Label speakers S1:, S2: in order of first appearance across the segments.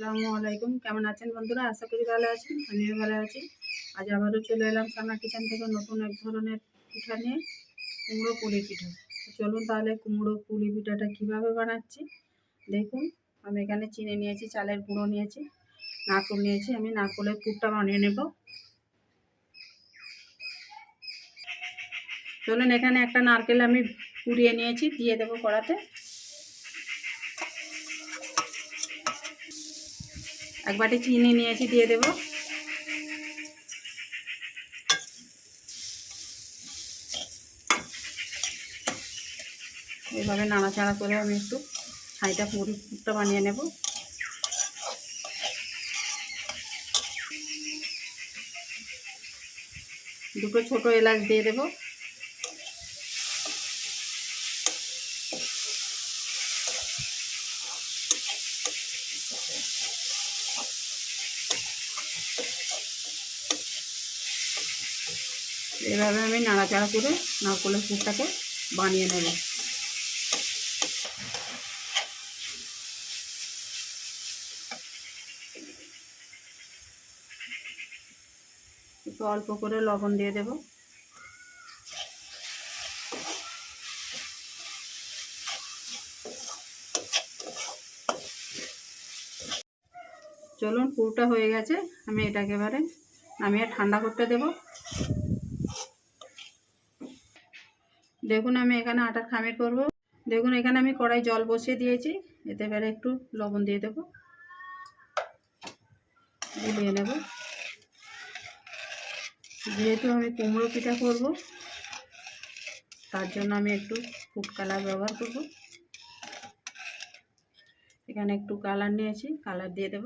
S1: আসসালামু আলাইকুম। কেমন আছেন বন্ধুরা? আশা করি ভালো আছেন, আমিও ভালো আছি। আজ আবারও চলে এলাম সামনা কিচেন থেকে নতুন এক ধরনের পিঠা নিয়ে, কুমড়ো পুলি পিঠা। চলুন তাহলে কুমড়ো পুলি পিঠাটা কীভাবে বানাচ্ছি? দেখুন, আমি এখানে চিনি নিয়েছি, চালের গুঁড়ো নিয়েছি, নারকল নিয়েছি, আমি নারকলের পুরটা বানিয়ে নেব। চলুন এখানে একটা নারকেল আমি পুড়িয়ে নিয়েছি, দিয়ে দেবো কড়াতে। এক বাটি চিনি নিয়েছি, দিয়ে দেব। এইভাবে নাড়াচাড়া করে আমি একটু ছাইটা পুরটা বানিয়ে নেব। দুটো ছোট এলাচ দিয়ে দেব। এভাবে আমি নাড়াচাড়া করে নারকলের পুরটাকে বানিয়ে নেব। একটু অল্প করে লবণ দিয়ে দেব। চলুন পুরোটা হয়ে গেছে, আমি এটাকে এবারে নামিয়ে ঠান্ডা করতে দেব। দেখুন আমি এখানে আটার খামির করব। দেখুন এখানে আমি কড়াই জল বসিয়ে দিয়েছি, এতে এবারে একটু লবণ দিয়ে দেব। গুলিয়ে নেব যেহেতু আমি কুমড়ো পিঠা করব, তার জন্য আমি একটু ফুড কালার ব্যবহার করব। এখানে একটু কালার নিয়েছি, কালার দিয়ে দেব।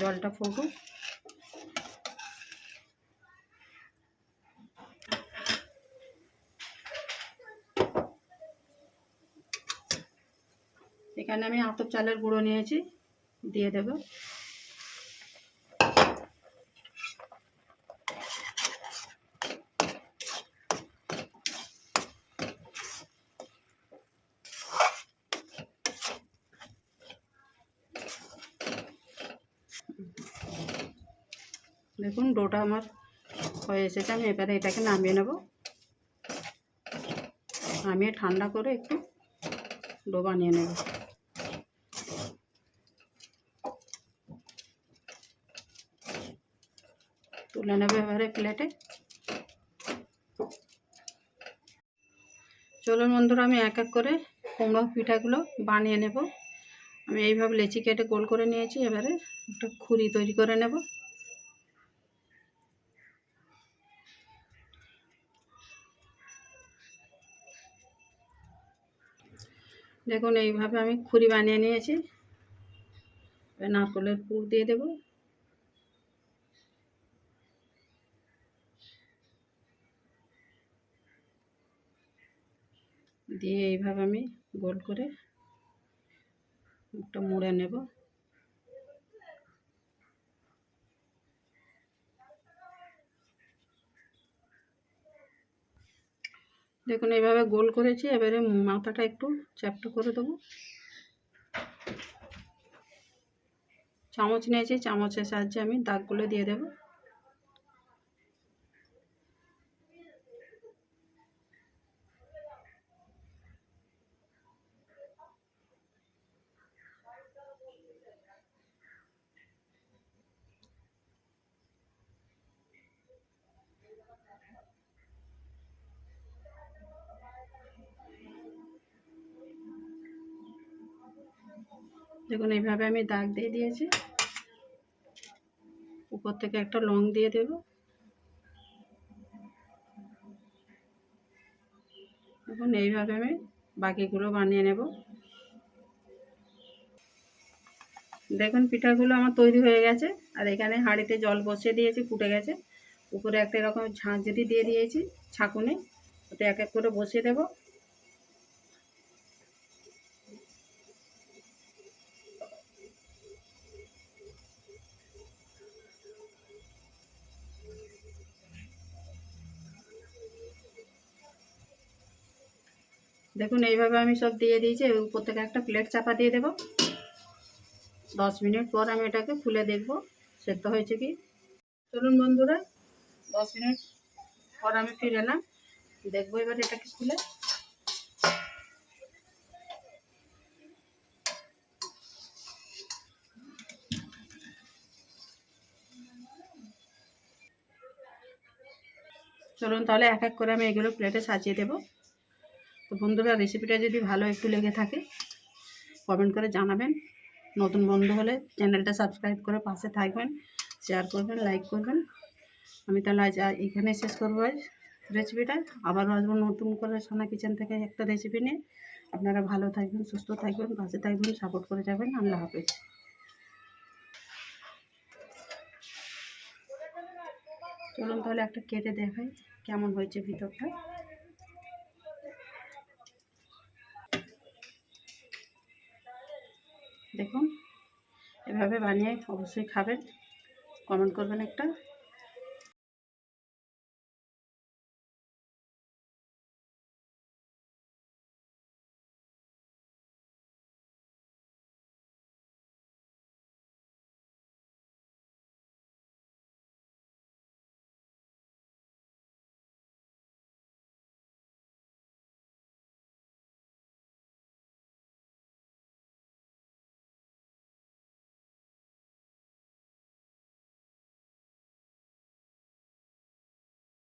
S1: জলটা ফুটুক। এখানে আমি আতপ চালের গুঁড়ো নিয়েছি দিয়ে দেব। দেখুন ডোটা আমার হয়ে এসেছে, আমি এবারে এটাকে নামিয়ে নেব। নামিয়ে ঠান্ডা করে একটু ডো বানিয়ে নেব। তুলে নেবে এবারে প্লেটে। চলুন বন্ধুরা, আমি এক এক করে কুমড়ো পিঠাগুলো বানিয়ে নেব। আমি এইভাবে লেচি কেটে গোল করে নিয়েছি, এবারে একটা খুরি তৈরি করে নেব। দেখুন, এইভাবে আমি খুরি বানিয়ে নিয়েছি। নারকলের পুর দিয়ে দেব। দিয়ে এইভাবে আমি গোল করে একটা মুড়ে নেব। দেখুন, এইভাবে গোল করেছি, এবারে মাথাটা একটু চ্যাপটা করে দেবো। চামচ নিয়েছি, চামচের সাহায্যে আমি দাগগুলো দিয়ে দেবো। দেখুন, এইভাবে আমি দাগ দিয়ে দিয়েছি। উপর থেকে একটা লং দিয়ে দেব। এখন এইভাবে আমি বাকিগুলো বানিয়ে নেব। দেখুন, পিঠাগুলো আমার তৈরি হয়ে গেছে। আর এখানে হাঁড়িতে জল বসিয়ে দিয়েছি, ফুটে গেছে। উপরে একটা এরকম ঝাঁঝরি দিয়ে দিয়েছি ছাকুনে। ওতে এক এক করে বসিয়ে দেবো। দেখুন, এইভাবে আমি সব দিয়ে দিয়েছি উপর থেকে একটা প্লেট চাপা দিয়ে দেবো। দশ মিনিট পর আমি এটাকে খুলে দেখব, সেদ্ধ হয়েছে কি। চলুন বন্ধুরা, দশ মিনিট পর আমি ফিরে এলাম। দেখব এবার এটাকে খুলে। চলুন তাহলে এক এক করে আমি এগুলো প্লেটে সাজিয়ে দেবো। তো বন্ধুরা রেসিপিটা যদি ভালো একটু লেগে থাকে কমেন্ট করে জানাবেন। নতুন বন্ধু হলে চ্যানেলটা সাবস্ক্রাইব করে পাশে থাকবেন শেয়ার করবেন লাইক করবেন। আমি তাহলে আজ এখানে শেষ করব আজ রেসিপিটা আবারও আসব নতুন করে সোনা কিচেন থেকে একটা রেসিপি নিয়ে। আপনারা ভালো থাকবেন, সুস্থ থাকবেন, পাশে থাকবেন সাপোর্ট করে যাবেন। আল্লাহ হাফেজ। চলুন তাহলে একটা কেটে দেখাই কেমন হয়েছে ভিতরটা। দেখুন। এভাবে বানিয়ে অবশ্যই খাবেন। কমেন্ট করবেন একটা।